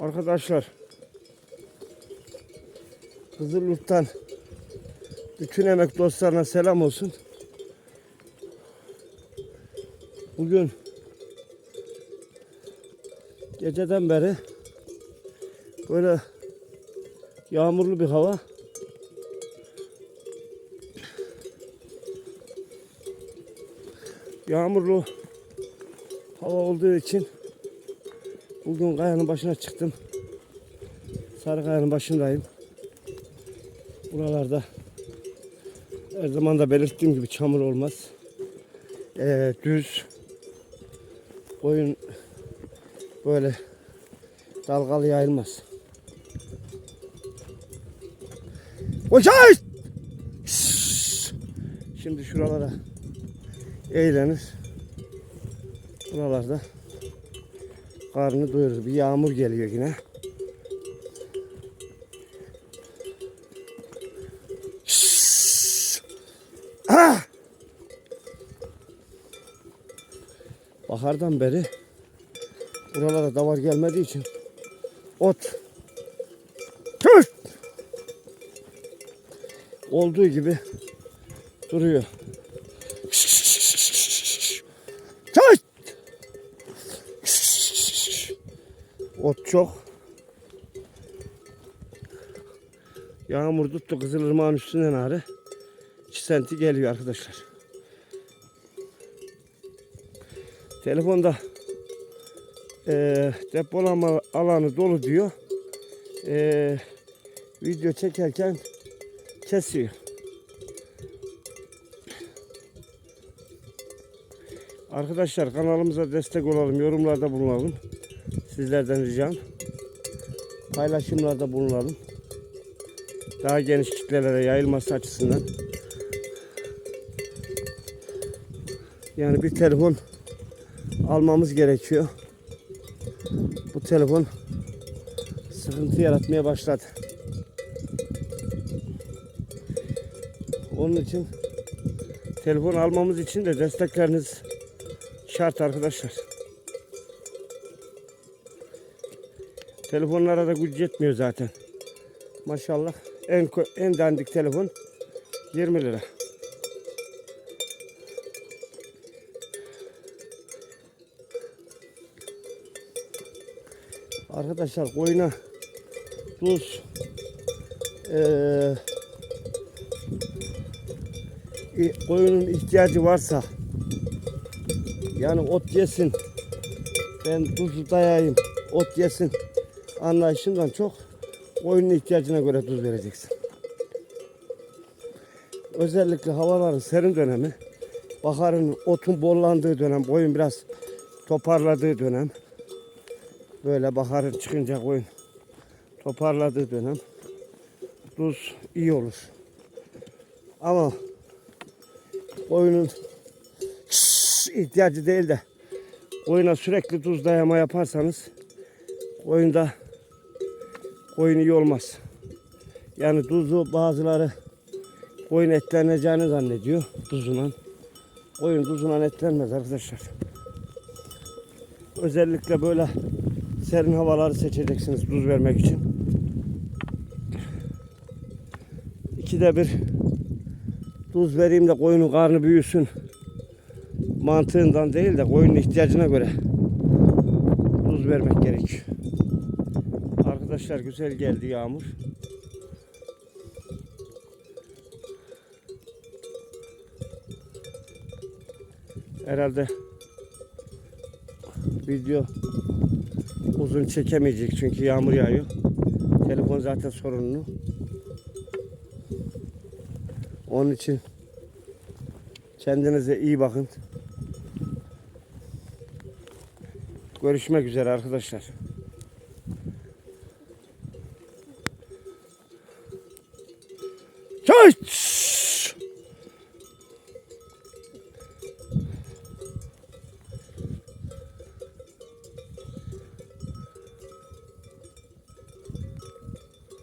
Arkadaşlar Kızılyurt'tan bütün emek dostlarına selam olsun. Bugün geceden beri böyle yağmurlu bir hava. Yağmurlu hava olduğu için bugün kayanın başına çıktım. Sarı kayanın başındayım. Buralarda her zaman da belirttiğim gibi çamur olmaz. Ee, düz koyun böyle dalgalı yayılmaz. Koşay! Şimdi şuralara eğlenir. Buralarda karnını doyurur. Bir yağmur geliyor yine. Ah! Bahardan beri buralara davar gelmediği için ot Tüh! olduğu gibi duruyor. Ot çok. Yağmur tuttu Kızılırmağın üstünden ağrı. 2 senti geliyor arkadaşlar. Telefonda eee depolama alanı dolu diyor. Eee, video çekerken kesiyor. Arkadaşlar kanalımıza destek olalım, yorumlarda bulunalım. Sizlerden ricam. Paylaşımlarda bulunalım. Daha geniş kitlelere yayılması açısından. Yani bir telefon almamız gerekiyor. Bu telefon sıkıntı yaratmaya başladı. Onun için telefon almamız için de destekleriniz şart arkadaşlar. Telefonlara da güç yetmiyor zaten. Maşallah en en dandik telefon 20 lira. Arkadaşlar koyuna tuz eee i- koyunun ihtiyacı varsa yani ot yesin ben tuzu dayayayım ot yesin anlayışından çok koyunun ihtiyacına göre tuz vereceksin. Özellikle havaların serin dönemi baharın otun bollandığı dönem koyun biraz toparladığı dönem böyle baharın çıkınca koyun toparladığı dönem tuz iyi olur. Ama koyunun ihtiyacı değil de koyuna sürekli tuz dayama yaparsanız koyunda koyun iyi olmaz. Yani tuzu bazıları koyun etleneceğini zannediyor tuzundan. Koyun tuzundan etlenmez arkadaşlar. Özellikle böyle serin havaları seçeceksiniz tuz vermek için. İkide bir tuz vereyim de koyunun karnı büyüsün mantığından değil de koyunun ihtiyacına göre tuz vermek gerekiyor. Arkadaşlar güzel geldi yağmur. Herhalde video uzun çekemeyecek çünkü yağmur yağıyor. Telefon zaten sorunlu. Onun için kendinize iyi bakın. Görüşmek üzere arkadaşlar. Cześć!